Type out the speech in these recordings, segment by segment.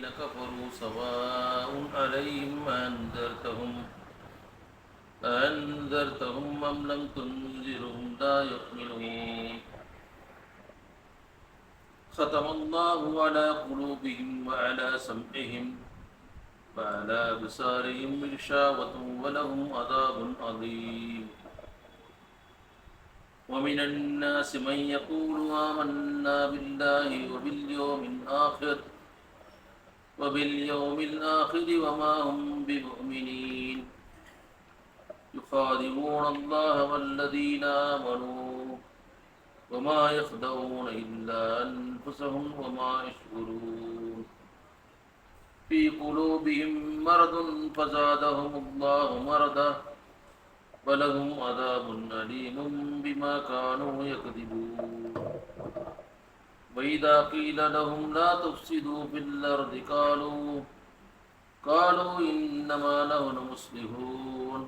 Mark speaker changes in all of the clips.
Speaker 1: الذين كفروا سواء عليهم أنذرتهم أنذرتهم أم لم تنذرهم؟ لا يؤمنون. ختم الله على قلوبهم وعلى سمعهم وعلى أبصارهم غشاوة ولهم عذاب عظيم ومن الناس من يقول آمنا بالله وباليوم الآخر وباليوم الآخر وما هم بمؤمنين. يخادعون الله والذين آمنوا وما يخدعون إلا أنفسهم وما يشعرون. في قلوبهم مرض فزادهم الله مرضا ولهم عذاب أليم بما كانوا يكذبون. وإذا قيل لهم لا تفسدوا في الأرض قالوا قالوا إنما نحن مصلحون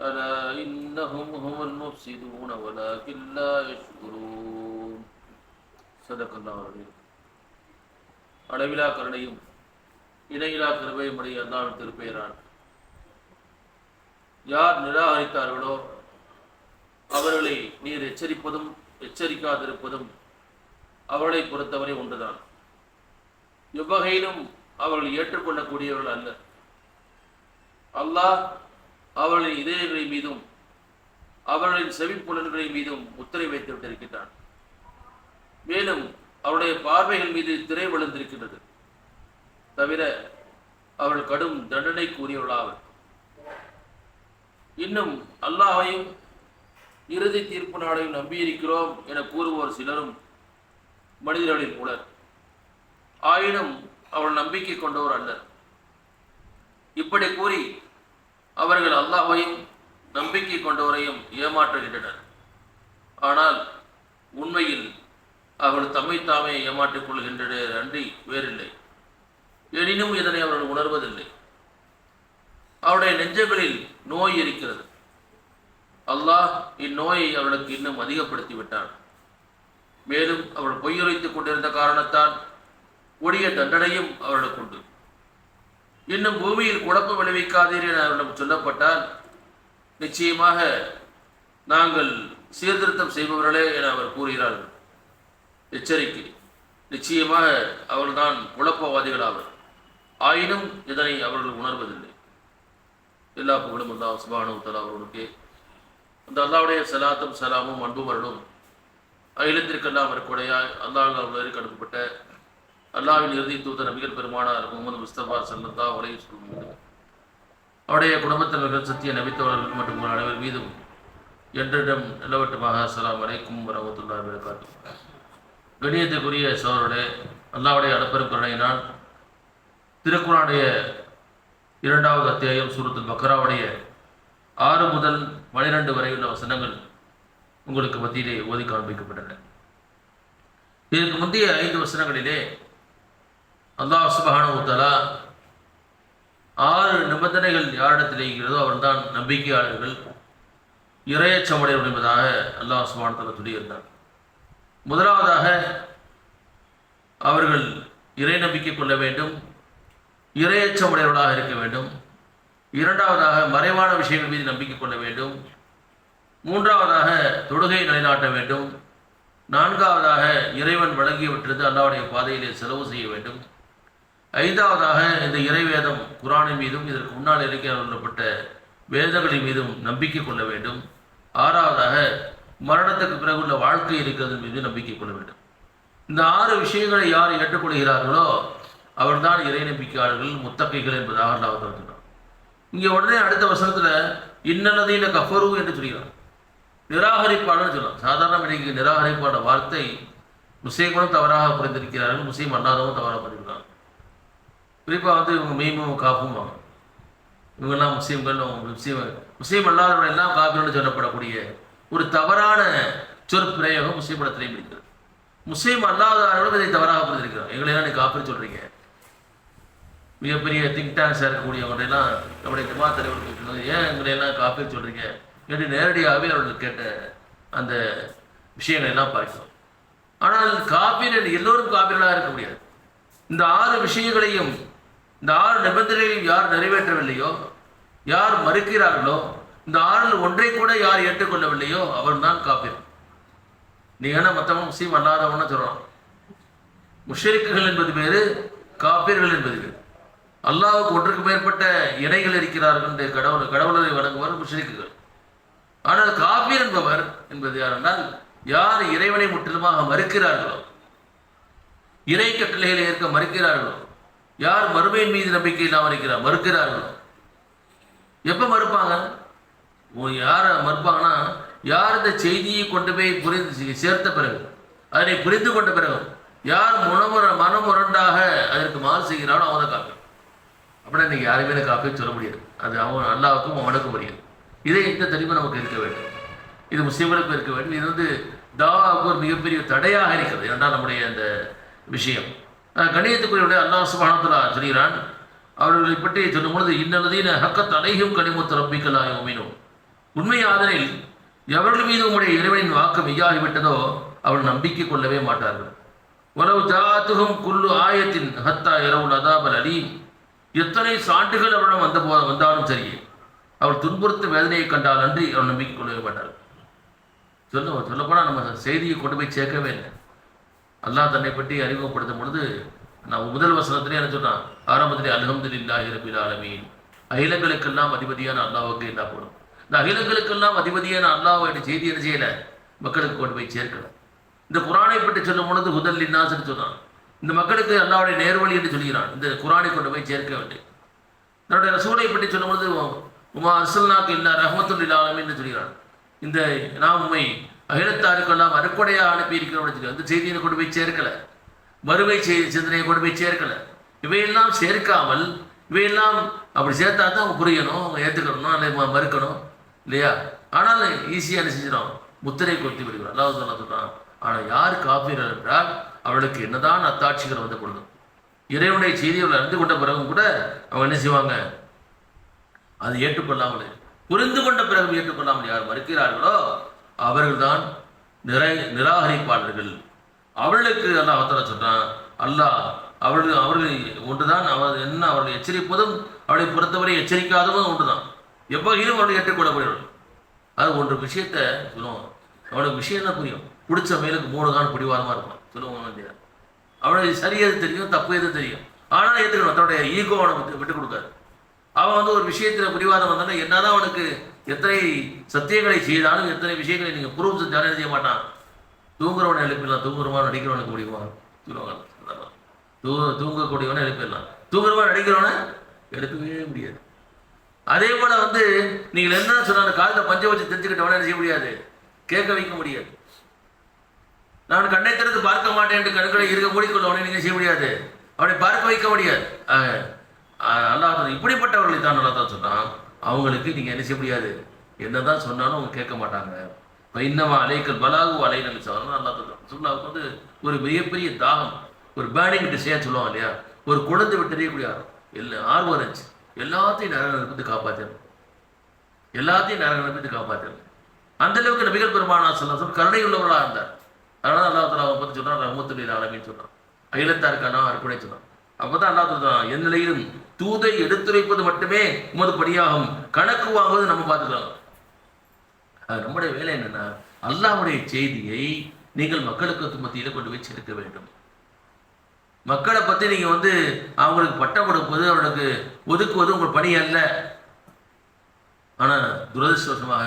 Speaker 1: ألا إنهم هم المفسدون ولكن لا يشكرون صدق الله العظيم அளவிலா கருணையும் இணையிலா கிருபையும் உடைய அல்லாஹ் திருப்பெயரான் யார் நிராகரித்தார்களோ அவர்களை நீர் எச்சரிப்பதும் எச்சரிக்காதிருப்பதும் அவர்களை பொறுத்தவரை ஒன்றுதான். எவ்வகையிலும் அவர்கள் ஏற்றுக்கொள்ளக்கூடியவர்கள் அல்ல. அல்லாஹ் அவர்களின் இதயங்களின் மீதும் அவர்களின் செவிப்புலன்களின் மீதும் முத்திரை வைத்து விட்டிருக்கின்றான். மேலும் அவருடைய பார்வைகள் மீது திரை விழுந்திருக்கின்றது. தவிர அவர்கள் கடும் தண்டனை கூறியவர்களாவர் இன்னும் அல்லாஹையும் இறுதி தீர்ப்பு நாளையும் நம்பியிருக்கிறோம் என கூறுவோர் சிலரும் மனிதர்களில் உலர் ஆயினும் அவள் நம்பிக்கை கொண்டவர் அல்லர். இப்படி கூறி அவர்கள் அல்லாஹையும் நம்பிக்கை கொண்டவரையும் ஏமாற்றுகின்றனர். ஆனால் உண்மையில் அவர்கள் தம்மை தாமே ஏமாற்றிக் கொள்கின்றனர் அன்றி வேறில்லை. எனினும் இதனை அவர்கள் உணர்வதில்லை. அவருடைய நெஞ்சங்களில் நோய் இருக்கிறது. அல்லாஹ் இந்நோயை அவளுக்கு இன்னும் அதிகப்படுத்தி விட்டான் மேலும் அவள் பொய்யுரைத்துக் கொண்டிருந்த காரணத்தால் கொடிய தண்டனையும் அவர்களுக்கு உண்டு. இன்னும் பூமியில் குழப்பம் விளைவிக்காதீர் என அவரிடம் சொல்லப்பட்டால் நிச்சயமாக நாங்கள் சீர்திருத்தம் செய்பவர்களே என அவர் கூறுகிறார்கள் எச்சரிக்கை நிச்சயமாக அவர்கள்தான் குழப்பவாதிகள் ஆவர் ஆயினும் இதனை அவர்கள் உணர்வதில்லை. எல்லா புகழும் அல்லா சுபானு தலா அவர்களுக்கு. அந்த அல்லாவுடைய சலாத்தும் சலாமும் அன்பும் அருளும் அகிலத்திற்கெல்லாம் இருக்கக்கூடியாய் அல்லாஹ் அவர்களுக்கு அனுப்பப்பட்ட அல்லாவின் இறுதி தூத நபிகள் பெருமானார் முகமது முஸ்தபா சல்லா உலகி சொல்லும் அவருடைய குடும்பத்தினர்கள் சத்திய நபித்தவர்கள் மற்றும் அனைவர் மீதும் என்றிடம் நிலவட்டுமாக அஸ்லாம் அலைக்கும் வரமத்துல்லா வரகாத்து கணியத்துக்குரிய சோழருடைய அல்லாவுடைய அடப்பெரும் கருணையினால் திருக்குறானுடைய இரண்டாவது அத்தியாயம் சூரத்துல் பக்ராவுடைய ஆறு முதல் பனிரெண்டு வரையுள்ள வசனங்கள் உங்களுக்கு மத்தியிலே ஓதி காண்பிக்கப்பட்டன. இதற்கு முந்தைய ஐந்து வசனங்களிலே அல்லாஹ் சுபஹானு ஆறு நிபந்தனைகள் யாரிடத்தில் இருக்கிறதோ அவர்தான் நம்பிக்கையாளர்கள் இறையச்சமுடையவர் என்பதாக அல்லாஹ் சுபானத்தில் சொல்லியிருந்தார். முதலாவதாக அவர்கள் இறை நம்பிக்கை கொள்ள வேண்டும் இரையச்சமுடையவர்களாக இருக்க வேண்டும். இரண்டாவதாக மறைவான விஷயங்கள் மீது நம்பிக்கை கொள்ள வேண்டும். மூன்றாவதாக தொழுகை நிலைநாட்ட வேண்டும். நான்காவதாக இறைவன் வழங்கியவற்றிற்கு அல்லாவுடைய பாதையிலே செலவு செய்ய வேண்டும். ஐந்தாவதாக இந்த இறைவேதம் குரானின் மீதும் இதற்கு முன்னால் இறக்கப்பட்ட வேதங்களின் மீதும் நம்பிக்கை கொள்ள வேண்டும். ஆறாவதாக மரணத்துக்கு பிறகுள்ள வாழ்க்கை இருக்கிறது மீது நம்பிக்கை கொள்ள வேண்டும். இந்த ஆறு விஷயங்களை யார் ஏற்றுக்கொள்கிறார்களோ அவர்தான் இறை நம்பிக்கையாளர்கள் முத்தகைகள் என்பதாக அல்லாஹ் சொல்கிறார் இங்கே உடனே அடுத்த வசனத்தில் இன்னல்லதீன கஃபரு என்று சொல்கிறார் நிராகரிப்பாளர்னு சொல்லலாம் சாதாரண இன்னைக்கு நிராகரிப்பான வார்த்தை முஸ்லீம்களும் தவறாக புரிந்திருக்கிறார்கள் முஸ்லீம் அல்லாதவங்க தவறாக புரிந்திருக்கிறாங்க. குறிப்பாக வந்து இவங்க மீமும் காப்பும் இவங்கெல்லாம் முஸ்லீம்கள் முஸ்லீம் முஸ்லீம் அல்லாதவர்கள் எல்லாம் காப்பீர்கள் சொல்லப்படக்கூடிய ஒரு தவறான சொற்பிரயோகம் முஸ்லீம் படத்திலையும் இருக்கிறது. முஸ்லீம் அல்லாதவர்களும் இதை தவறாக புரிந்திருக்கிறோம் எங்களையெல்லாம் நீ காப்பீர் சொல்கிறீங்க மிகப்பெரிய திங்க் டேங்க்ஸாக இருக்கக்கூடியவங்களெல்லாம் நம்முடைய ஜமா தலைவர்கள் சொன்னது ஏன் எங்களையெல்லாம் காப்பீர் சொல்கிறீங்க என்று நேரடியாகவே அவர்கள் கேட்ட அந்த விஷயங்களை எல்லாம் பார்க்கிறோம். ஆனால் காப்பீர் என்று எல்லோரும் காப்பீர்களாக இருக்க முடியாது. இந்த ஆறு விஷயங்களையும் இந்த ஆறு நிபந்தனைகளையும் யார் நிறைவேற்றவில்லையோ யார் மறுக்கிறார்களோ இந்த ஆறில் ஒன்றை கூட யார் ஏற்றுக்கொள்ளவில்லையோ அவர்தான் காப்பீர் நீ என்ன மற்றவன் முஸ்லீம் அல்லாதவன்னு சொல்லலாம் முஷரிக்குகள் என்பது பேர் காப்பீர்கள் என்பது பேர் அல்லாவுக்கு ஒன்றுக்கு மேற்பட்ட இணைகள் இருக்கிறார்கள் என்று கடவுள் கடவுளை வழங்குவார் முஷரிக்குகள். ஆனால் காபீர் என்பவர் என்பது யார் என்றால் யார் இறைவனை முற்றிலுமாக மறுக்கிறார்களோ இறை கட்டளைகளை ஏற்க மறுக்கிறார்களோ யார் மறுமையின் மீது நம்பிக்கை இல்லாமல் இருக்கிறார் மறுக்கிறார்களோ? எப்போ மறுப்பாங்க? ஓ, மறுப்பாங்கன்னா யார் இந்த செய்தியை கொண்டு போய் புரிந்து சேர்த்த பிறகு அதனை புரிந்து கொண்ட பிறகு யார் முனமுற மனமுரண்டாக அதற்கு மாறு செய்கிறானோ அவனை காப்பி. அப்படின்னா இன்னைக்கு யாருமே காப்பீர் சொல்ல முடியாது. அது அவன் அல்லாவுக்கும் அவனுக்கும் முடியாது இதே இந்த தெளிவு நமக்கு இருக்க வேண்டும். இது முஸ்லீம்களுக்கு இருக்க வேண்டும். இது வந்து தாவாவுக்கு ஒரு மிகப்பெரிய தடையாக இருக்கிறது. என்றால் நம்முடைய அந்த விஷயம். கணியத்துக்குரிய அல்லாஹ் சுபானத்துலா சொல்கிறான். அவர்களை பற்றி சொல்லும் பொழுது இன்னல்லதீன ஹக்கத் அனைகும் கனிமுத்து ரப்பிக்கலாய் உமினும் உண்மை எவர்கள் மீது உம்முடைய இறைவனின் வாக்கு மெய்யாகிவிட்டதோ அவள் நம்பிக்கை கொள்ளவே மாட்டார்கள். உறவு ஜாத்துகும் குல்லு ஆயத்தின் ஹத்தா இரவு அதாபல் அலீம். எத்தனை சான்றுகள் அவரிடம் வந்த போ வந்தாலும் சரி அவர் துன்புறுத்த வேதனையை கண்டால் அன்றி அவர் நம்பிக்கை கொள்ளவே மாட்டார் சொல்ல சொல்லப்போனால் நம்ம செய்தியை கொண்டு போய் சேர்க்கவே இல்லை. அல்லாஹ் தன்னை பற்றி அறிமுகப்படுத்தும் பொழுது நான் முதல் வசனத்திலே என்ன சொன்னான்? ஆரம்பத்திலே அல்ஹம்துலில்லாஹி ரபில் ஆலமீன். அகிலங்களுக்கெல்லாம் அதிபதியான அல்லாவுக்கு என்ன போடும் இந்த அகிலங்களுக்கெல்லாம் அதிபதியான அல்லாஹ்வுடைய செய்தி என்ன செய்யலை? மக்களுக்கு கொண்டு போய் சேர்க்கலை இந்த குரானை பற்றி சொல்லும் பொழுது முதல் லின்னாஸ்னு சொன்னான். இந்த மக்களுக்கு அல்லாவுடைய நேர்வழி என்று சொல்கிறான். இந்த குரானை கொண்டு போய் சேர்க்கவில்லை. தன்னுடைய ரசூலை பற்றி சொல்லும் பொழுது உமா அர்சல்னாக்கு இல்லா ரஹமத்துல் என்று சொல்கிறார். இந்த நாம் உண்மை அகிலத்தாருக்கெல்லாம் அறுக்கொடையாக அனுப்பியிருக்கிறோம் சொல்லி அந்த செய்தியை கொண்டு போய் சேர்க்கலை. மறுவை செய்தி சிந்தனையை கொண்டு போய் சேர்க்கல. இவையெல்லாம் சேர்க்காமல் இவையெல்லாம் அப்படி சேர்த்தா தான் அவங்க புரியணும் அவங்க ஏற்றுக்கணும் அல்லது மறுக்கணும் இல்லையா? ஆனால் ஈஸியாக என்ன செஞ்சிடும் முத்திரை கொத்தி விடுகிறோம் அல்லாஹ் சொல்ல சொல்கிறான் ஆனால் யார் காப்பீர் என்றால் அவளுக்கு என்னதான் அத்தாட்சிகள் வந்து கொடுக்கும். இறைவனுடைய செய்திகளை அறிந்து கொண்ட பிறகும் கூட அவங்க என்ன செய்வாங்க? அது ஏற்றுக்கொள்ளாமல். புரிந்து கொண்ட பிறகு ஏற்றுக்கொள்ளாமல் யார் மறுக்கிறார்களோ அவர்கள்தான் நிறை நிராகரிப்பாளர்கள். அவளுக்கு அல்லாஹ் அத்தனை சொல்கிறான் அல்லாஹ் அவர்கள் அவர்கள் ஒன்றுதான் அவர் என்ன அவர்களை எச்சரிப்பதும் அவளை பொறுத்தவரை எச்சரிக்காததும் ஒன்றுதான். எவ்வகையிலும் அவர்கள் ஏற்றுக்கொள்ளப்படுகிறது அது ஒன்று விஷயத்த சொல்லுவோம். அவனுக்கு விஷயம் என்ன புரியும்? பிடிச்ச மேலுக்கு மூணு தான் பிடிவாதமாக இருக்கும் சொல்லுவோம் அவனுக்கு சரி எது தெரியும் தப்பு எது தெரியும். ஆனால் ஏற்றுக்கணும் தன்னுடைய ஈகோ அவனை விட்டு கொடுக்காது. அவன் வந்து ஒரு விஷயத்தில் பிடிவாதம் வந்தாலும் என்னதான் அவனுக்கு எத்தனை சத்தியங்களை செய்தாலும் எத்தனை விஷயங்களை நீங்கள் ப்ரூவ் செஞ்சாலும் செய்ய மாட்டான். தூங்குறவனை எழுப்பிடலாம். தூங்குறவன் நடிக்கிறவனுக்கு முடியுமா சொல்லுவாங்க. தூ தூங்கக்கூடியவனை எழுப்பிடலாம். தூங்குறவன் நடிக்கிறவனை எழுப்பவே முடியாது. அதே போல வந்து நீங்கள் என்ன சொன்னாலும் காலில் பஞ்ச வச்சு தெரிஞ்சுக்கிட்டவனை என்ன செய்ய முடியாது? கேட்க வைக்க முடியாது. நான் கண்ணை திறந்து பார்க்க மாட்டேன் என்று கண்களை இருக்க மூடிக்கொள்ளவனை நீங்கள் செய்ய முடியாது. அவனை பார்க்க வைக்க முடியாது. ஆக, அல்லாஹ் இப்படிப்பட்டவர்களை தான் நல்லா தான் சொன்னான். அவங்களுக்கு நீங்கள் என்ன செய்ய முடியாது. என்னதான் சொன்னாலும் அவங்க கேட்க மாட்டாங்க. இப்போ இன்னமா அலைக்கல் பலாகு அலைநல் நினைச்சாலும் நல்லா தான் சுல்லாவுக்கு வந்து ஒரு மிகப்பெரிய தாகம் ஒரு பேனிங் டிசையாக சொல்லுவாங்க இல்லையா? ஒரு குழந்தை விட்டு தெரியக்கூடிய ஆர்வம். எல்லா ஆர்வம் இருந்துச்சு. எல்லாத்தையும் நரகத்தை காப்பாற்றணும் எல்லாத்தையும் நரகத்தை காப்பாற்றணும் அந்த அளவுக்கு நபிகள் பெருமானா சொல்ல சொல்ல கருணை உள்ளவர்களாக இருந்தார். அதனால அல்லா தலா பற்றி சொல்றான் ரஹமத்துல்லில் சொன்னான். அகிலத்தா இருக்கானா அற்புடை சொன்னான். அப்பதான் அல்லாஹ் சொல்றான் என் நிலையிலும் தூதை எடுத்துரைப்பது மட்டுமே உமது பணியாகும் கணக்கு வாங்குவது நம்ம பார்த்துக்கலாம். அது நம்முடைய வேலை என்னன்னா அல்லாஹ்வுடைய செய்தியை நீங்கள் மக்களுக்கு மத்தியில கொண்டு போய் சேர்க்க வேண்டும். மக்களை பத்தி நீங்க வந்து அவங்களுக்கு பட்டம் கொடுப்பது அவர்களுக்கு ஒதுக்குவது உங்கள் பணி அல்ல. ஆனா துரதிருஷ்டவசமாக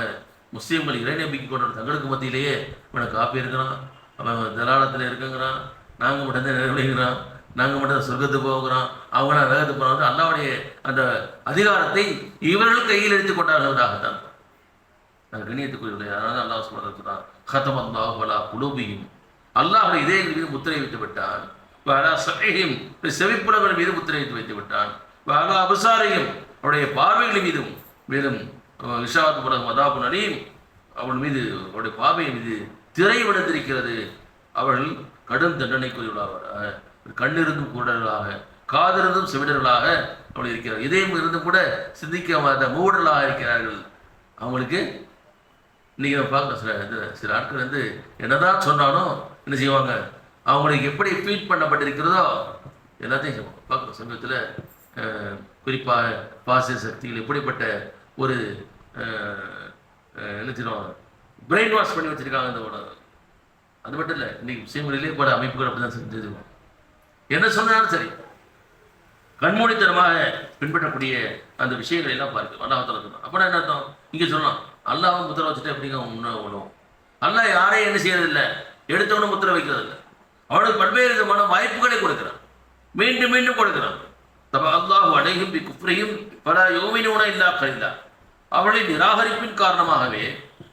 Speaker 1: முஸ்லீம்கள் இறைநம்பிக்கை கொண்ட தங்களுக்கு மத்தியிலேயே இவனை காப்பி இருக்கிறான் அவன் தலாளத்தில் இருக்குங்கிறான். நாங்கள் மட்டும்தான் நிறைவேறுகிறான் நாங்கள் மட்டும் சொர்க்கத்துக்கு போகிறோம். அவங்க நரகத்துக்கு போகிறாங்க அல்லாவுடைய அந்த அதிகாரத்தை இவர்கள் கையில் எடுத்துக் கொண்டாடுவதாகத்தான் நான் கண்ணியத்துக்குரிய அதனால அல்லாஹ் சொல்றான் ஹத்தம் அல்லாஹ் வலா குலூபியும் அல்லாஹ் இதயங்கள் மீது முத்திரை வைத்து விட்டான். வலா சகையும் செவிப்புலங்கள் மீது முத்திரை வைத்து வைத்து விட்டான். வலா அபசாரையும் அவருடைய பார்வைகள் மீதும் மேலும் விஷாத் புலம் மதாபு நலீம் அவள் மீது அவருடைய பார்வையின் மீது திரை விடுத்திருக்கிறது அவர்கள் கடும் தண்டனைக்குரியவர்களாக கண்ணிருந்தும் கூடர்களாக காதிருந்தும் செவிடர்களாக அவள் இருக்கிறார் இதயம் இருந்தும் கூட சிந்திக்காத மூடர்களாக இருக்கிறார்கள். அவங்களுக்கு இன்றைக்கி நம்ம பார்க்க சில இது சில ஆட்கள் வந்து என்னதான் சொன்னாலும் என்ன செய்வாங்க? அவங்களுக்கு எப்படி ஃபீட் பண்ணப்பட்டிருக்கிறதோ எல்லாத்தையும் பார்க்குற சமயத்தில் குறிப்பாக பாசிய சக்திகள் எப்படிப்பட்ட ஒரு என்ன செய்யணும் பிரெயின் வாஷ் பண்ணி வச்சிருக்காங்க இந்த உலகம். அது மட்டும் இல்லை இன்னைக்கு முஸ்லீம்களிலே பல அமைப்புகள் அப்படி தான் செஞ்சுருக்கோம். என்ன சொன்னாலும் சரி. கண்மூடித்தனமாக பின்பற்றக்கூடிய அந்த விஷயங்களை எல்லாம் பார்க்க அல்லாஹால சொன்னான். அப்போ என்ன அர்த்தம்? இங்கே சொன்னான் அல்லாவும் முத்திரை வச்சுட்டு எப்படிங்க முன்ன விடுவோம் அல்லாஹ் யாரையும் என்ன செய்யறதில்லை. எடுத்தவனும் முத்திரை வைக்கிறதில்ல. அவனுக்கு பல்வேறு விதமான வாய்ப்புகளை கொடுக்கிறான். மீண்டும் மீண்டும் கொடுக்கிறான். தப அல்லாஹு அடையும் பி குப்ரையும் பல யோமினோன இல்லா கழிந்தா அவளின் நிராகரிப்பின் காரணமாகவே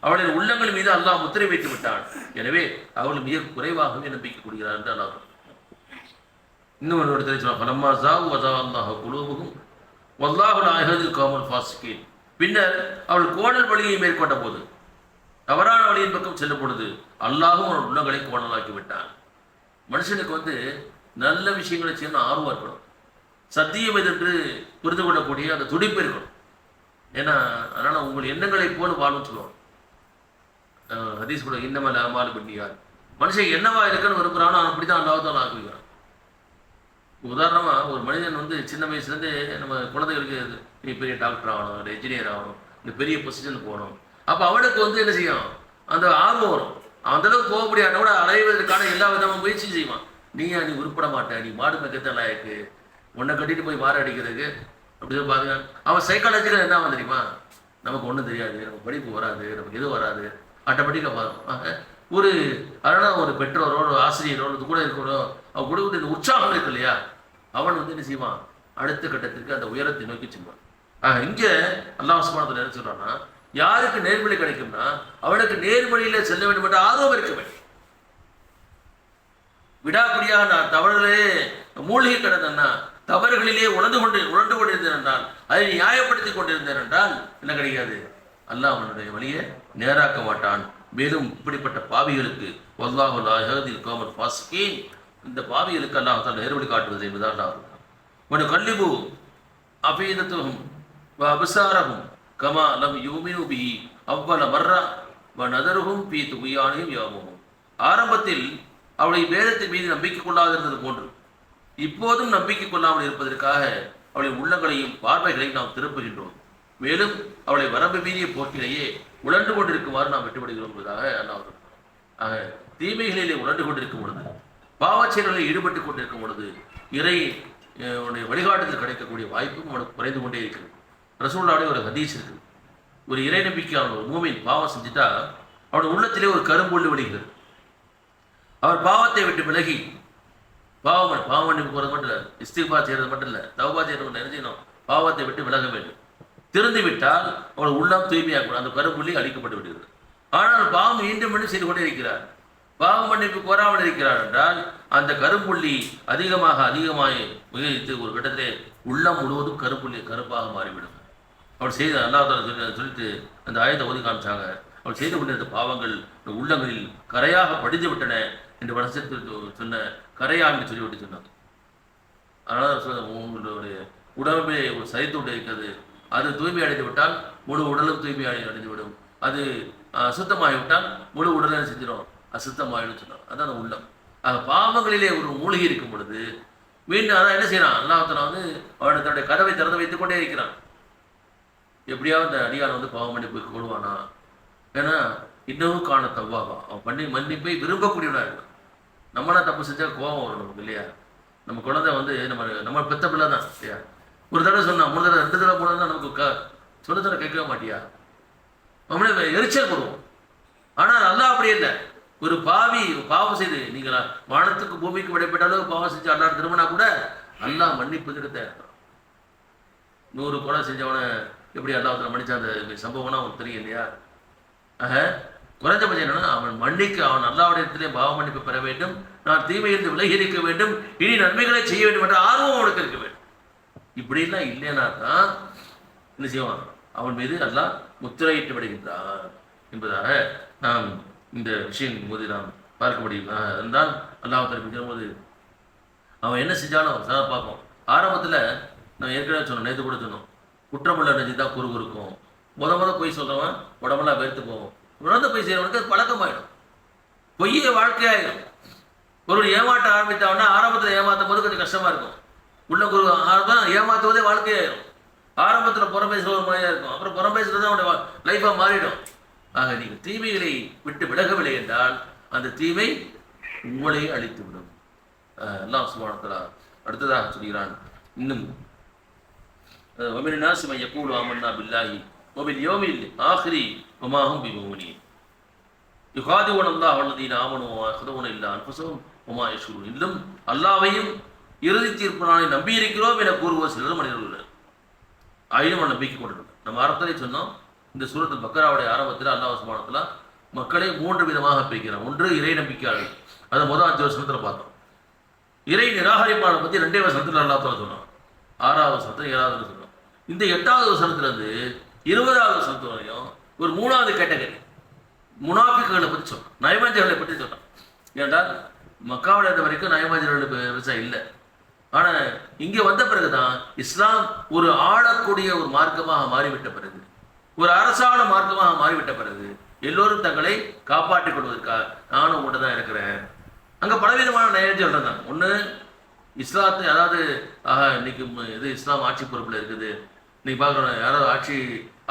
Speaker 1: அவளின் உள்ளங்கள் மீது அல்லாஹ் முத்திரை வைத்து விட்டான். எனவே அவள் மிக குறைவாகவே நம்பிக்கை கொடுக்கிறார் என்று அல்லாஹ் இன்னும் ஒரு இடத்துல சொல்லுவாங்க. ஃபலம்மா ஜாவு வதா அல்லாஹ் குலூபுகும் வல்லாஹு நாயகத்தில் காமல் ஃபாசிக்கேன் பின்னர் அவள் கோணல் வழியை மேற்கொண்ட போது தவறான வழியின் பக்கம் செல்லும் பொழுது அல்லாஹும் அவன் உள்ளங்களை கோணலாக்கி விட்டான் மனுஷனுக்கு வந்து நல்ல விஷயங்களை செய்யணும் ஆர்வம் இருக்கணும் சத்தியம் எதென்று புரிந்து கொள்ளக்கூடிய அந்த துடிப்பு இருக்கணும். ஏன்னா அதனால உங்கள் எண்ணங்களை போல வாழும் சொல்லுவாங்க. ஹதீஸ் கூட இன்னமல்ல மாலு பண்ணியார் மனுஷன் என்னவா இருக்குன்னு விரும்புகிறானோ அப்படி தான் அல்லாஹ் ஆக்குகிறான் உதாரணமாக ஒரு மனிதன் வந்து சின்ன வயசுலேருந்து நம்ம குழந்தைகளுக்கு நீ பெரிய டாக்டர் ஆகணும் இல்லை இன்ஜினியர் ஆகணும் இந்த பெரிய பொசிஷனுக்கு போகணும். அப்போ அவனுக்கு வந்து என்ன செய்யும்? அந்த ஆர்வம் வரும். அந்த அளவுக்கு போக முடியாத கூட அடைவதற்கான எல்லா விதமான முயற்சியும் செய்வான். நீ நீ உருப்பட மாட்டேன் நீ மாடு மெக்கத்தான் லாயக்கு. உன்னை கட்டிட்டு போய் மாற அடிக்கிறதுக்கு அப்படி சொல்லி பாருங்க அவன் சைக்காலஜிக்கல் என்ன ஆகும் தெரியுமா? நமக்கு ஒன்றும் தெரியாது நமக்கு படிப்பு வராது நமக்கு எதுவும் வராது. ஆட்டோமேட்டிக்காக வரும் ஒரு அதனால் ஒரு பெற்றோரோ ஒரு ஆசிரியரோ இது கூட இருக்கிறோ அவன் கொடுக்கக்கூடிய இந்த உற்சாகம் இருக்கு இல்லையா? அவன் வந்து என்ன செய்வான்? அடுத்த கட்டத்திற்கு அந்த உயரத்தை நோக்கி செல்வான். ஆஹ் இங்கே அல்லாஹ் சுப்ஹானஹு என்ன சொல்றான்னா யாருக்கு நேர்வழி கிடைக்கும்னா அவனுக்கு நேர்வழியில செல்ல வேண்டும் என்ற ஆர்வம் இருக்க வேண்டும். விடாப்பிடியாக நான் தவறுகளே மூழ்கி கிடந்தேன்னா தவறுகளிலே உணர்ந்து கொண்டு உணர்ந்து கொண்டிருந்தேன் என்றால் அதை நியாயப்படுத்தி கொண்டிருந்தேன் என்றால் என்ன கிடைக்காது? அல்லாஹ் அவனுடைய வழியை நேராக்க மாட்டான். மேலும் இப்படிப்பட்ட பாவிகளுக்கு வல்லாஹு லா யஹ்தில் இந்த பாவிகளுக்கு அல்லாஹ் தான் நேர்வழி காட்டுவது என்பதுதான் அல்லாஹ் வனு கல்லிபு அபீதத்துவம் வ கமா லம் யூமினு பி அவ்வள மர்ரா வ நதருகும் பி துகியானியும் யாமுகும் ஆரம்பத்தில் அவளை வேதத்தின் மீது நம்பிக்கை கொள்ளாதிருந்தது போன்று இப்போதும் நம்பிக்கை கொள்ளாமல் இருப்பதற்காக அவளை உள்ளங்களையும் பார்வைகளையும் நாம் திருப்புகின்றோம். மேலும் அவளை வரம்பு மீறிய போக்கிலேயே உழன்று கொண்டிருக்குமாறு நாம் விட்டுவிடுகிறோம் என்பதாக அல்லாஹ் ஆக தீமைகளிலே உழன்று கொண்டிருக்கும் பொழுது பாவச் செயல்களில் ஈடுபட்டு கொண்டிருக்கும் பொழுது இறை உடைய வழிகாட்டுதல் கிடைக்கக்கூடிய வாய்ப்பும் அவனுக்கு குறைந்து கொண்டே இருக்கிறது. ரசூல்லாவுடைய ஒரு ஹதீஸ் இருக்குது. ஒரு இறை நம்பிக்கையான ஒரு மூமின் பாவம் செஞ்சுட்டா அவனோட உள்ளத்திலே ஒரு கரும்புள்ளி விடுகிறது அவர் பாவத்தை விட்டு விலகி பாவம் பாவம் மன்னிப்பு போகிறது மட்டும் இல்லை இஸ்திஃபா செய்கிறது மட்டும் இல்லை தவபா செய்யறது என்ன செய்யணும்? பாவத்தை விட்டு விலக வேண்டும். திறந்து விட்டால் அவள் உள்ளம் தூய்மையாகக்கூடும் அந்த கருப்புள்ளி அழிக்கப்பட்டு விடுகிறது. ஆனால் பாவம் மீண்டும் மீண்டும் செய்து கொண்டே இருக்கிறார். பாவ மன்னிப்பு கோராமல் இருக்கிறார் என்றால் அந்த கருப்புள்ளி அதிகமாக அதிகமாக முயற்சித்து ஒரு கட்டத்திலே உள்ளம் முழுவதும் கருப்புள்ளி கருப்பாக மாறிவிடும். அவள் செய்த அல்லாஹ் சொல்லி சொல்லிட்டு அந்த ஆயத்தை ஒதுக்கி காமிச்சாங்க. அவள் செய்து கொண்டிருந்த பாவங்கள் இந்த உள்ளங்களில் கரையாக படிந்து விட்டன என்று வனசத்தில் சொன்ன கரையா சொல்லிவிட்டு சொன்னாங்க அதனால் சொல்ல உங்களுடைய உடம்பே ஒரு சரித்து கொண்டு இருக்கிறது. அது தூய்மை அடைந்து விட்டால் முழு உடலும் தூய்மை அடைந்து விடும் அது அசுத்தமாகிவிட்டால் முழு உடலும் செஞ்சிடும். அசுத்தமாகிடும் சொன்னார். அதான் அந்த உள்ளம். ஆக பாவங்களிலே ஒரு மூழ்கி இருக்கும் பொழுது மீண்டும் அதான் என்ன செய்யறான்? அல்லாஹ் வந்து அவனை தன்னுடைய கதவை திறந்து வைத்துக் கொண்டே இருக்கிறான். எப்படியாவது அந்த அடியான் வந்து பாவம் மன்னிப்பு கொடுவானா ஏன்னா இன்னமும் காண தவ்வாவா? அவன் பண்ணி மன்னிப்பை விரும்பக்கூடியவனா இருக்கான் நம்மளா தப்பு செஞ்சா கோபம் வரும் நமக்கு இல்லையா? நம்ம குழந்தை வந்து நம்ம நம்ம பெத்த பிள்ளை தான் இல்லையா? ஒரு தடவை சொன்னா மூணு தடவை ரெண்டு தடவை போனா நமக்கு க சொல்ல தடவை கேட்கவே மாட்டியா? நம்மளே எரிச்சல் போடுவோம். ஆனால் நல்லா அப்படி இல்லை. ஒரு பாவி பாவம் செய்து நீங்கள் வானத்துக்கு பூமிக்கு விடைப்பட்ட அளவு பாவம் செஞ்சு அல்லா திரும்பினா கூட அல்லா மன்னிப்பு தயார் நூறு கொலை செஞ்சவனை எப்படி அல்லாஹ் மன்னிச்சா? அந்த சம்பவம்னா அவனுக்கு தெரியும் இல்லையா? ஆக குறைஞ்சபட்சம் என்னன்னா அவன் மன்னிக்க அவன் அல்லாவுடைய பாவ மன்னிப்பு பெற வேண்டும். நான் தீமையிலிருந்து விலகி இருக்க வேண்டும். இனி நன்மைகளை செய்ய வேண்டும் என்ற ஆர்வம் அவனுக்கு இருக்க வேண்டும். இப்படிலாம் இல்லைன்னா தான் என்ன செய்வான்? அவன் மீது நல்லா முத்திரையிட்டு விடுகின்றான் என்பதாக நாம் இந்த விஷயம் போது நாம் பார்க்க முடியும். இருந்தால் அல்லாஹ் போது அவன் என்ன செஞ்சாலும் சார் பார்ப்போம் ஆரம்பத்தில் நான் ஏற்கனவே சொன்னோம் நேற்று கூட சொன்னோம். குற்றமுள்ள நெஞ்சு தான் குறுகு இருக்கும் முத முத பொய் சொல்கிறவன் உடம்பெல்லாம் வெறுத்து போவோம் உணர்ந்து பொய் செய்யறவனுக்கு அது பழக்கமாயிடும். பொய்யே வாழ்க்கையாயிடும் ஒருவர் ஏமாற்ற ஆரம்பித்தவொடனே ஆரம்பத்தில் ஏமாத்தும் போது கொஞ்சம் கஷ்டமா இருக்கும். உள்ள தான் ஏமாத்துவதே வாழ்க்கையாயிரும் ஆரம்பத்தில் புறம் பேசுகிற மாதிரியாக இருக்கும். அப்புறம் புறம்பேசுகிறது தான் அவனுடைய லைஃபாக மாறிடும். ஆக நீங்கள் தீமைகளை விட்டு விலகவில்லை என்றால் அந்த தீமை உங்களை அழித்துவிடும். எல்லாம் சுபானத்தில் அடுத்ததாக சொல்கிறான். இன்னும் ஒமின் நாசி மைய கூழ் ஆமன்னா பில்லாஹி ஒமின் யோமில் ஆஹ்ரி ஒமாகும் பிபோனி யுகாதி உணம்தான் அவளதீன் ஆமனும் இல்லை அன்பசும் உமா யசூர் இன்னும் அல்லாவையும் இறுதி தீர்ப்பு நாளை நம்பியிருக்கிறோம் என கூறுவோர் சிலர் மனிதர்கள் உள்ளனர். ஆயினும் அவன் நம்பிக்கை கொண்டிருக்கிறார் நம்ம அறத்திலே சொன்னோம் இந்த சூரத்தில் பக்கராவுடைய ஆரம்பத்தில் அல்லாஹ் சுபானத்தில் மக்களை மூன்று விதமாக பிரிக்கிறார் ஒன்று இறை நம்பிக்கையாளர்கள். அதை முதல் அஞ்சு வருஷத்துல பார்த்தோம். இறை நிராகரிப்பாளர் பற்றி ரெண்டே வருஷத்தில் அல்லா சொன்னோம் ஆறாவது வருஷத்தில் ஏழாவது சொன்னோம் இந்த எட்டாவது வருஷத்துலேருந்து இருபதாவது வருஷத்து வரையும் ஒரு மூணாவது கேட்டகரி. முனாஃபிக்குகளை பற்றி சொல்றோம் நயமாஞ்சர்களை பற்றி சொல்றோம் ஏன்டா? மக்காவில் இருந்த வரைக்கும் நயமாஞ்சர்கள் விவசாயம் இல்லை. ஆனால் இங்கே வந்த பிறகுதான் இஸ்லாம் ஒரு ஆளக்கூடிய ஒரு மார்க்கமாக மாறிவிட்ட பிறகு ஒரு அரசாண மார்க்கமாக மாறிவிட்ட பிறகு எல்லோரும் தங்களை காப்பாற்றிக் கொள்வதற்காக நானும் உங்கள்கிட்ட தான் இருக்கிறேன். அங்கே பலவிதமான நயஞ்சல் இருந்தாங்க. ஒன்று இஸ்லாத்தை அதாவது ஆஹா இன்னைக்கு இது இஸ்லாம் ஆட்சி பொறுப்பில் இருக்குது. இன்னைக்கு பார்க்குறோம் யாராவது ஆட்சி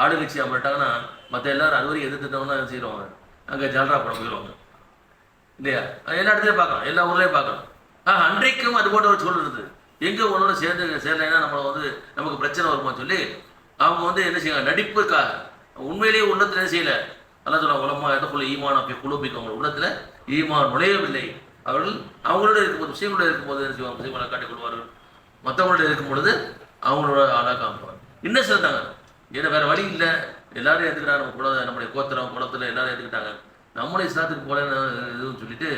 Speaker 1: ஆளுங்கட்சி அமர்ட்டாங்கன்னா மற்ற எல்லாரும் அது வரைக்கும் எதிர்த்துட்டவங்கன்னா என்ன செய்வாங்க. அங்கே ஜல்ரா படம் போயிடுவாங்க இல்லையா? எல்லா இடத்துலையும் பார்க்கலாம். எல்லா ஊர்லேயும் பார்க்கலாம். அன்றைக்கும் அது போன்ற ஒரு சூழல் இருந்தது. எங்கே உன்னோட சேர்ந்து சேரலைன்னா நம்மளை வந்து நமக்கு பிரச்சனை வருமா சொல்லி அவங்க வந்து என்ன செய்வாங்க நடிப்புக்காக. உண்மையிலேயே உள்ளத்தில் என்ன செய்யலை? அல்லா சொல்ல உலமா எதற்குள்ள ஈமான் அப்படி குழுப்பிக்க அவங்க உள்ளத்தில் ஈமான் நுழையவில்லை. அவர்கள் அவங்களோட இருக்கும்போது முஸ்லீம்களோட இருக்கும்போது என்ன செய்வாங்க? முஸ்லீம்களை காட்டிக் கொள்வார்கள். மற்றவங்களோட இருக்கும் பொழுது அவங்களோட ஆளாக காமிப்பாங்க. இன்னும் சேர்ந்தாங்க ஏன்னா வேற வழி இல்லை. எல்லாரும் எடுத்துக்கிட்டாங்க நம்ம குல நம்முடைய கோத்திரம் குளத்துல எல்லாரும் எடுத்துக்கிட்டாங்க நம்மளே இஸ்லாத்துக்கு போல எதுவும் சொல்லிட்டு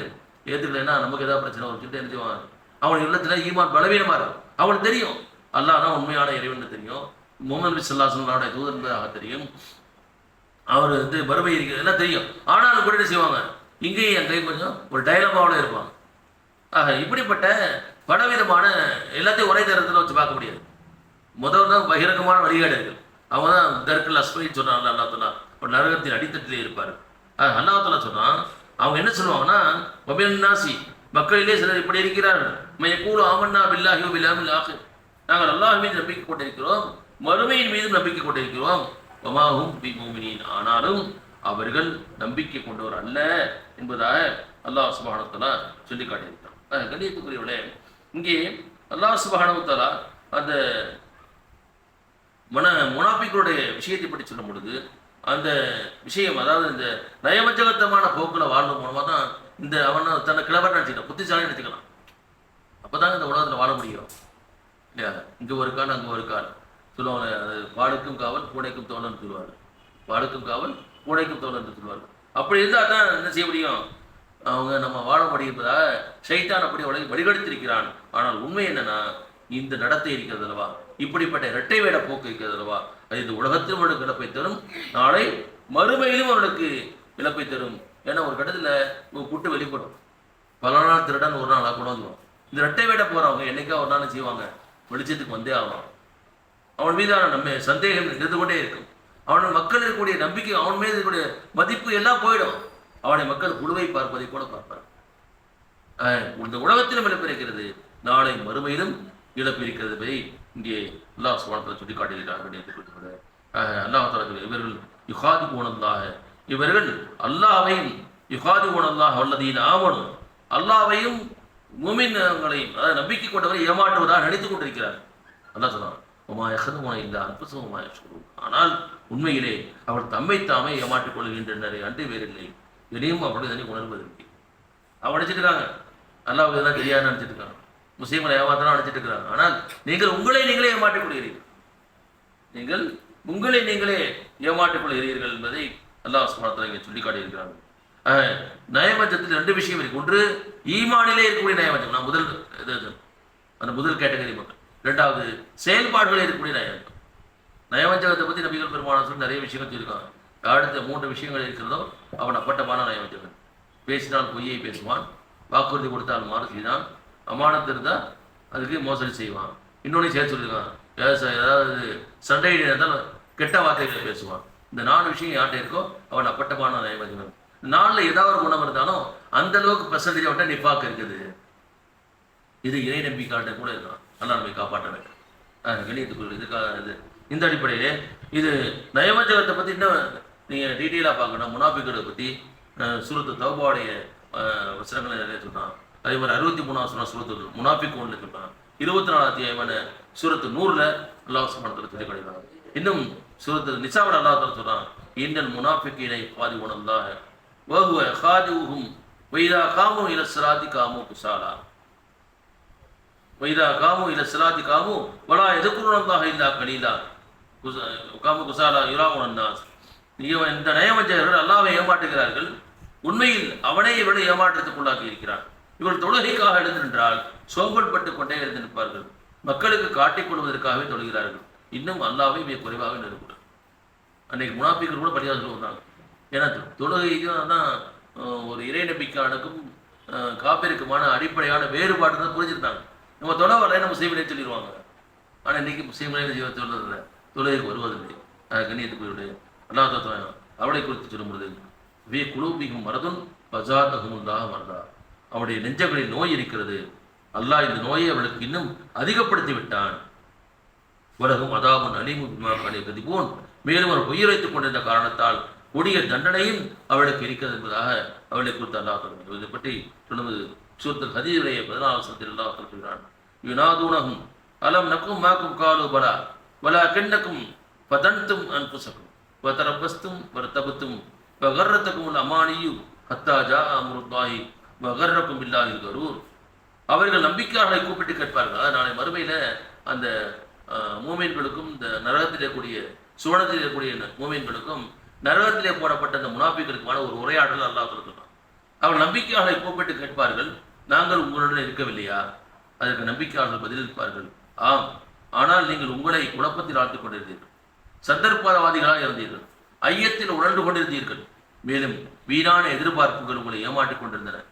Speaker 1: ஏற்றுக்கலைன்னா நமக்கு ஏதாவது பிரச்சனை ஒரு சொல்லிட்டு என்ன செய்வாங்க அவன் இல்லத்தில் ஈமான் பலவீனமாக இருக்கும். அவனுக்கு தெரியும். அல்லாஹ் தான் உண்மையான இறைவன் தெரியும். முகமது நபி ஸல்லல்லாஹு அலைஹி தூதர் என்பதாக தெரியும். அவர் வந்து வறுமை இருக்கிறது எல்லாம் தெரியும். ஆனாலும் கூட என்ன செய்வாங்க? இங்கேயும் என் கை கொஞ்சம் ஒரு டைலமாவோட இருப்பாங்க. ஆக இப்படிப்பட்ட பலவிதமான எல்லாத்தையும் ஒரே தரத்தில் வச்சு பார்க்க முடியாது. முதல் தான் பகிரங்கமான வழிகாடுகள் அவங்க தான் தர்கல் அஸ்மின்னு சொன்னாங்க அல்லா ஒரு நரகத்தின் அடித்தட்டிலே இருப்பார். அல்லா தலா சொன்னான் அவங்க என்ன சொல்லுவாங்கன்னா ஒபின் நாசி மக்களிலே சிலர் இப்படி இருக்கிறார்கள். மைய ஆமன்னா பில்லாஹி பில்லாமில் ஆகு நாங்கள் அல்லாஹ் மீது நம்பிக்கை கொண்டிருக்கிறோம். மறுமையின் மீதும் நம்பிக்கை கொண்டிருக்கிறோம். ஒமாகும் பி மோமினின். ஆனாலும் அவர்கள் நம்பிக்கை கொண்டவர் அல்ல என்பதாக அல்லாஹ் சுபானத்தலா சொல்லி காட்டியிருக்கிறான். கண்ணியத்துக்குரியவளே இங்கே அல்லாஹ் சுபஹானவத்தலா அந்த மன முனாபிக்களுடைய விஷயத்தை பற்றி சொல்லும் பொழுது அந்த விஷயம் அதாவது இந்த நயவஞ்சகத்தமான போக்கில் வாழ்ந்த மூலமாக தான் இந்த அவனை தன்னை கிளவர் நினச்சிக்கலாம் புத்திசாலி நினச்சிக்கலாம் அப்போதாங்க இந்த உலகத்தில் வாழ முடியும். இல்லையா? இங்கே ஒரு கால் அங்கே ஒரு கால். சொல்லுவாங்க அது பாடுக்கும் காவல் பூனைக்கும் தோழன் சொல்லுவார் பாடுக்கும் காவல் பூனைக்கும் தோழன் என்று சொல்லுவார் அப்படி இருந்தால் தான் என்ன செய்ய முடியும்? அவங்க நம்ம வாழ முடியும்பதாக சைத்தான் அப்படி உலகை வழிகெடுத்திருக்கிறான். ஆனால் உண்மை என்னன்னா இந்த நடத்தை இருக்கிறது அல்லவா? இப்படிப்பட்ட இரட்டை வேட போக்கு இருக்கிறது அல்லவா? அது இந்த உலகத்திலும் அவனுக்கு இழப்பை தரும். நாளை மறுமையிலும் அவனுக்கு இழப்பை தரும். ஏன்னா ஒரு கட்டத்தில் கூட்டு வெளிப்படும். பல நாள் திருடன் ஒரு நாளாக கூட வந்துடும் இந்த ரெட்டை வேட போறவங்க என்னைக்கா ஒரு நாள் செய்வாங்க? வெளிச்சத்துக்கு வந்தே ஆகும் அவன் மீதான நம்ம சந்தேகம் இருந்து கொண்டே இருக்கும். அவன் மக்கள் இருக்கக்கூடிய நம்பிக்கை அவன் மீது இருக்கக்கூடிய மதிப்பு எல்லாம் போயிடும். அவனை மக்கள் குழுவை பார்ப்பதை கூட பார்ப்பார் ஆஹ் இந்த உலகத்திலும் இழப்பு இருக்கிறது நாளை மறுமையிலும் இழப்பு இருக்கிறது இங்கே அல்லாஹ் சுவானத்தில் சுட்டி காட்டுகிறார்கள் என்று குறிப்பிடுவது அல்லாஹ் இவர்கள் யுகாதி போனதாக இவர்கள் அல்லாவையும் யுகாதி போனதாக வல்லதீன் ஆவணும் அல்லாவையும் மூமின்களையும் அதாவது நம்பிக்கை கொண்டவரை ஏமாற்றுவதாக நினைத்துக் கொண்டிருக்கிறார். அல்லாஹ் சொன்னான் உமா யஹதுமா இந்த அற்புதம் ஆனால் உண்மையிலே அவர் தம்மை தாமே ஏமாற்றிக் கொள்கின்றனர் அன்று வேறில்லை இனியும் அப்படி தனி உணர்வதற்கு. அவன் நினைச்சிட்டு இருக்காங்க. அல்லாஹ் இதெல்லாம் தெரியாது நினைச்சிட்டு இருக்காங்க. முஸ்லீம்களை ஏமாத்தலாம் நினைச்சிட்டு இருக்கிறாங்க ஆனால் நீங்கள் உங்களை நீங்களே ஏமாற்றிக் கொள்கிறீர்கள் நீங்கள் உங்களை நீங்களே ஏமாற்றிக் கொள்கிறீர்கள் என்பதை அல்லாஹ் சுமத்தில் இங்கே சொல்லி காட்டியிருக்கிறாங்க. ஆஹ், நயவஞ்சத்தில் ரெண்டு விஷயம் இருக்கு. ஒன்று ஈமானிலே இருக்கக்கூடிய நயவஞ்சம் நான் முதல் இது இது, அந்த முதல் கேட்டகரி மட்டும். ரெண்டாவது செயல்பாடுகளே இருக்கக்கூடிய நயவஞ்சம் நயவஞ்சகத்தை பற்றி நபிகள் பெருமானம் சொல்லி நிறைய விஷயங்கள் சொல்லியிருக்காங்க. அடுத்த மூன்று விஷயங்கள் இருக்கிறதோ அவன் அப்பட்டமான நயவஞ்சகன் பேசினால் பொய்யை பேசுவான் வாக்குறுதி கொடுத்தால் மாறு செய்தான் அமானத்து இருந்தால் அதுக்கு மோசடி செய்வான். இன்னொன்று சேர்த்து சொல்லியிருக்கான் ஏதாவது ஏதாவது சண்டை இருந்தால் கெட்ட வார்த்தைகளை பேசுவான். இந்த நாலு விஷயம் யார்கிட்ட இருக்கோ அவன் அப்பட்டமான நயவஞ்சகன் நாளில் ஏதாவது ஒரு குணம் இருந்தாலும் அந்த அளவுக்கு பெர்சன்டேஜ் விட்ட நிப்பாக்கு இருக்குது. இது இறை நம்பிக்காட்ட கூட இருக்கலாம் நல்லா நம்மை காப்பாற்ற வேண்டும் கணியத்துக்குள் இதுக்காக இது இந்த அடிப்படையிலே இது நயமஞ்சகத்தை பற்றி இன்னும் நீங்கள் டீட்டெயிலாக பார்க்கணும். முனாபிக்களை பற்றி சுருத்த தௌபாவுடைய வசனங்களை நிறைய சொல்கிறான் அதே மாதிரி அறுபத்தி மூணாவது சொன்ன சூரத்து முனாஃபிக் ஒன்று சொல்கிறான் இருபத்தி நாலாம் அத்தியாயமான சூரத்து நூறில் அல்லாஹ் சுமணத்தில் சொல்லி கிடைக்கிறான் இன்னும் சூரத்து நிசாவோட அல்லாஹ் சொல்கிறான் இன்னல் முனாஃபிக்கினை பாதி உணர்ந்தாக வகுவ ஹாதிவுகும் வைதா காமு இல சிராதி காமு குசாலா. வைதா காமு இல சிராதி காமு வலா எதுக்குறதாக இல்லா கலீலா. குச காமு குசாலா யுராமுன் நாஸ் இந்த நயவஞ்சகர்கள் அல்லாவை ஏமாற்றுகிறார்கள். உண்மையில் அவனே இவனை ஏமாற்றத்துக்குள்ளாக்கி இருக்கிறான். இவள் தொழுகைக்காக எழுந்திருந்தால் நின்றால் கொண்டே இருந்திருப்பார்கள் மக்களுக்கு காட்டிக் கொள்வதற்காகவே தொழுகிறார்கள். இன்னும் அல்லாவே மிக குறைவாக நிறுவனம் அன்னைக்கு முனாபிக்கர் கூட படியாக வந்தாங்க. ஏன்னா தொழுகைக்கும் தான் ஒரு இறை நம்பிக்கையானுக்கும் அஹ், காப்பிற்குமான அடிப்படையான வேறுபாடு தான் புரிஞ்சிருந்தாங்க. நம்ம தொலை வரல நம்ம செய்வனே சொல்லிடுவாங்க. ஆனால் இன்னைக்கு முஸ்லீம்களே ஜீவ சொல்றதில்லை தொழுகைக்கு வருவதில்லை. அஹ், கண்ணியத்துக்குரிய அல்லாத அவளை குறித்து சொல்லும் பொழுது வி குலூபிகும் மரதுன் பஜாத்தகுமுல்லாக மரதா அவருடைய நெஞ்சங்களில் நோய் இருக்கிறது. அல்லாஹ் இந்த நோயை அவளுக்கு இன்னும் அதிகப்படுத்தி விட்டான் உலகம் அதாபுன் அலிமுகலை கதிபோன். மேலும் அவர் உயிரைத்துக் கொண்டிருந்த காரணத்தால் கொடிய தண்டனையும் அவளுக்கு இருக்கிறது என்பதாக அவளை குறித்து அல்லாஹ் சொல்கிறார் இதை பற்றி சொல்லுவது சூரத்தில் ஹதீருடைய பதினாறு அல்லாஹ் சொல்கிறான். யுனாதூனகும் அலம் நக்கும் மாக்கும் காலு பலா. வலா கென்னக்கும் பதன்தும் அன்புசக்கும் வதரபஸ்தும் வர்த்தபத்தும் வகர்ரத்துக்கும் அமானியும் ஹத்தாஜா ஜா அம்ருல்லாஹி இல்லாத இல்லாஹில் கரூர் அவர்கள் நம்பிக்கையாளர்களை கூப்பிட்டு கேட்பார்கள். அதாவது நாளை மறுமையில அந்த மூமீன்களுக்கும் இந்த நரகத்தில் இருக்கக்கூடிய சுவனத்தில் இருக்கக்கூடிய ந- நரகத்திலே போடப்பட்ட அந்த முனாபிகளுக்குமான ஒரு உரையாடல் அல்லாஹ் சொல்கிறான். அவர் நம்பிக்கையாளர்களை கூப்பிட்டு கேட்பார்கள். நாங்கள் உங்களுடன் இருக்கவில்லையா? அதற்கு நம்பிக்கையாளர்கள் பதிலளிப்பார்கள் ஆம். ஆனால் நீங்கள் உங்களை குழப்பத்தில் ஆழ்த்திக் கொண்டிருந்தீர்கள். சந்தர்ப்பவாதிகளாக இருந்தீர்கள். ஐயத்தில் உணர்ந்து கொண்டிருந்தீர்கள். மேலும் வீணான எதிர்பார்ப்புகள் உங்களை ஏமாற்றிக் கொண்டிருந்தன.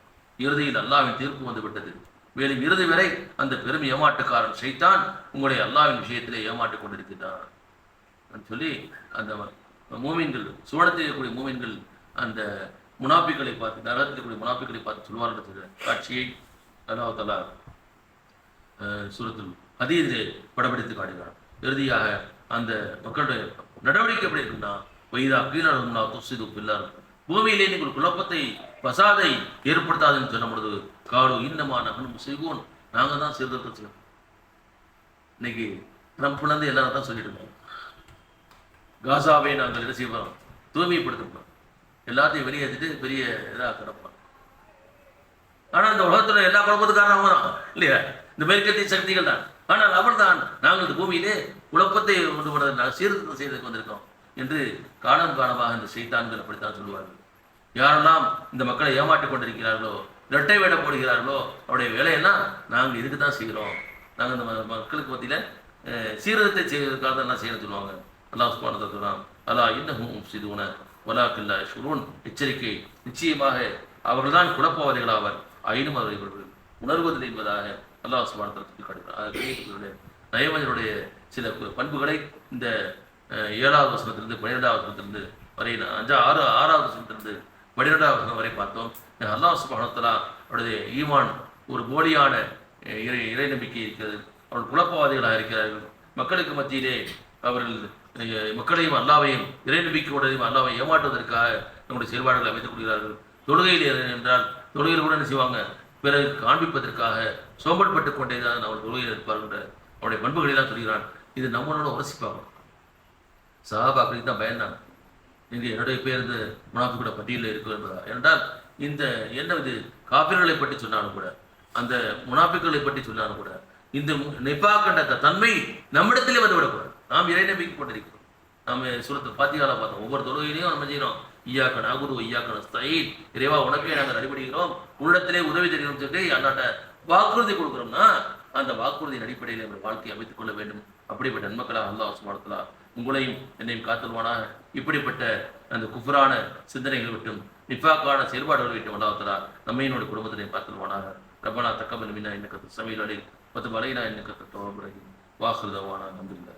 Speaker 1: இறுதியில் அல்லாவின் தீர்ப்பு வந்துவிட்டது. மேலும் இறுதி வரை அந்த பெரும் ஏமாட்டுக்காரன் செய்தான் உங்களை அல்லாவின் விஷயத்திலே ஏமாற்றிக் கொண்டிருக்கிறான் சொல்லி அந்த மூமின்கள் சுவனத்தில் இருக்கக்கூடிய மூமின்கள் அந்த முனாப்பிக்களை பார்த்து நரகத்தில் இருக்கக்கூடிய முனாபிக்களை பார்த்து சொல்வார்கள் காட்சியை அல்லாஹ் தலா சுரத்தில் அதீதிலே படப்பிடித்து காட்டுகிறான் இறுதியாக அந்த மக்களுடைய நடவடிக்கை எப்படி இருக்குன்னா வைதா கீழா துசிது பில்லார் பூமியிலே நீங்கள் குழப்பத்தை பசாதை ஏற்படுத்தாதுன்னு சொன்ன பொழுது காடு இன்னமா நகனும் செய்வோம். நாங்கள் தான் சீர்திருத்தம் செய்வோம் இன்னைக்கு ட்ரம்ப்லேருந்து எல்லாரும் தான் சொல்லிட்டு இருக்காங்க. காசாவை நாங்கள் என்ன செய்வோம்? தூய்மைப்படுத்தப்படும் எல்லாத்தையும் வெளியேற்றிட்டு பெரிய இதாக கிடப்போம். ஆனால் இந்த உலகத்துல எல்லா குழப்பத்துக்காரன் அவன் தான். இல்லையா? இந்த மேற்கத்திய சக்திகள் தான். ஆனால் அவர் தான் நாங்கள் இந்த பூமியிலே குழப்பத்தை கொண்டு வர சீர்திருத்தம் செய்ததுக்கு வந்திருக்கோம் என்று காலம் காலமாக இந்த செய்தான்கள் அப்படித்தான் சொல்லுவார்கள். யாரெல்லாம் இந்த மக்களை ஏமாற்றி கொண்டிருக்கிறார்களோ இரட்டை வேட போடுகிறார்களோ அவருடைய வேலையெல்லாம் நாங்கள் இதுக்கு தான் செய்கிறோம். நாங்கள் இந்த மக்களுக்கு மத்தியில் சீரகத்தை செய்வதற்காக தான் எல்லாம் செய்யணும்னு சொல்லுவாங்க. அல்லாஹ் சுபானத்தை சொல்கிறான் அல்லா இன்னமும் சிதுவன வலாக்கில்லா ஷுரூன் எச்சரிக்கை நிச்சயமாக அவர்கள்தான் குழப்பவாதிகள் ஆவர் ஆயினும் அவர்கள் உணர்வதில்லை என்பதாக அல்லாஹ் சுபானத்தை சொல்லி காட்டுகிறார் நயமஞ்சனுடைய சில பண்புகளை இந்த ஏழாவது வசனத்திலிருந்து பன்னிரெண்டாவது வசனத்திலிருந்து வரையின அஞ்சா ஆறு ஆறாவது வசனத்திலிருந்து பன்னிரெண்டாவது வரை பார்த்தோம் அல்லாஹ் சுபானத்தலா அவருடைய ஈமான் ஒரு போலியான இறை இறை நம்பிக்கை இருக்கிறது. அவர்கள் குழப்பவாதிகளாக இருக்கிறார்கள். மக்களுக்கு மத்தியிலே அவர்கள் மக்களையும் அல்லாவையும் இறை நம்பிக்கையுடனையும் அல்லாவை ஏமாற்றுவதற்காக நம்முடைய செயல்பாடுகளை அமைத்துக் கொள்கிறார்கள். தொழுகையில் என்றால் தொழுகையில் கூட என்ன செய்வாங்க? பிறகு காண்பிப்பதற்காக சோம்பல்பட்டு கொண்டே தான் அவன் தொழுகையில் இருப்பார்கள். அவருடைய பண்புகளை தான் சொல்கிறான். இது நம்மளோட உரசிப்பாங்க. பார்க்கணும் சஹாபாக்களுக்கு தான் பயந்தான். இங்கே என்னுடைய பேர் இந்த முனாஃபிக்கூட பட்டியலில் இருக்கு என்பதா? என்றால் இந்த என்ன இது? காபிர்களை பற்றி சொன்னாலும் கூட அந்த முனாஃபிக்களை பற்றி சொன்னாலும் கூட இந்த நிபா கண்ட தன்மை நம்மிடத்திலே வந்து விடக்கூடாது நாம் இறை நம்பிக்கை கொண்டிருக்கிறோம். நாம் சூரத்து பாத்தியால பார்த்தோம். ஒவ்வொரு தொழுகையிலையும் நம்ம செய்யறோம். ஐயாக்க நாகுரு ஐயாக்க நஸ்தீன் இறைவா உனக்கே நாங்கள் அடிபடுகிறோம். உள்ளத்திலே உதவி தெரியும் சொல்லி அல்லாட்ட வாக்குறுதி கொடுக்குறோம்னா அந்த வாக்குறுதியின் அடிப்படையில் நம்ம வாழ்க்கையை அமைத்துக் கொள்ள வேண்டும். அப்படிப்பட்ட நன்மக்களாக அல்லாஹ் சுமானத்தலா உங்களையும் என்னையும் காத்துருவானா இப்படிப்பட்ட அந்த குஃபரான சிந்தனைகள் விட்டும் நிஃபாக்கான செயல்பாடுகள் விட்டும் அல்லாஹலா நம்மையினோட என்னோட பார்த்துருவானாக. காத்துருவானாக ரப்பனா தக்கமல் மீனா இன்னக்கு சமையல் அலி பத்து மலையினா இன்னக்கு தத்துவம் வாசுதவானா நம்பில்லை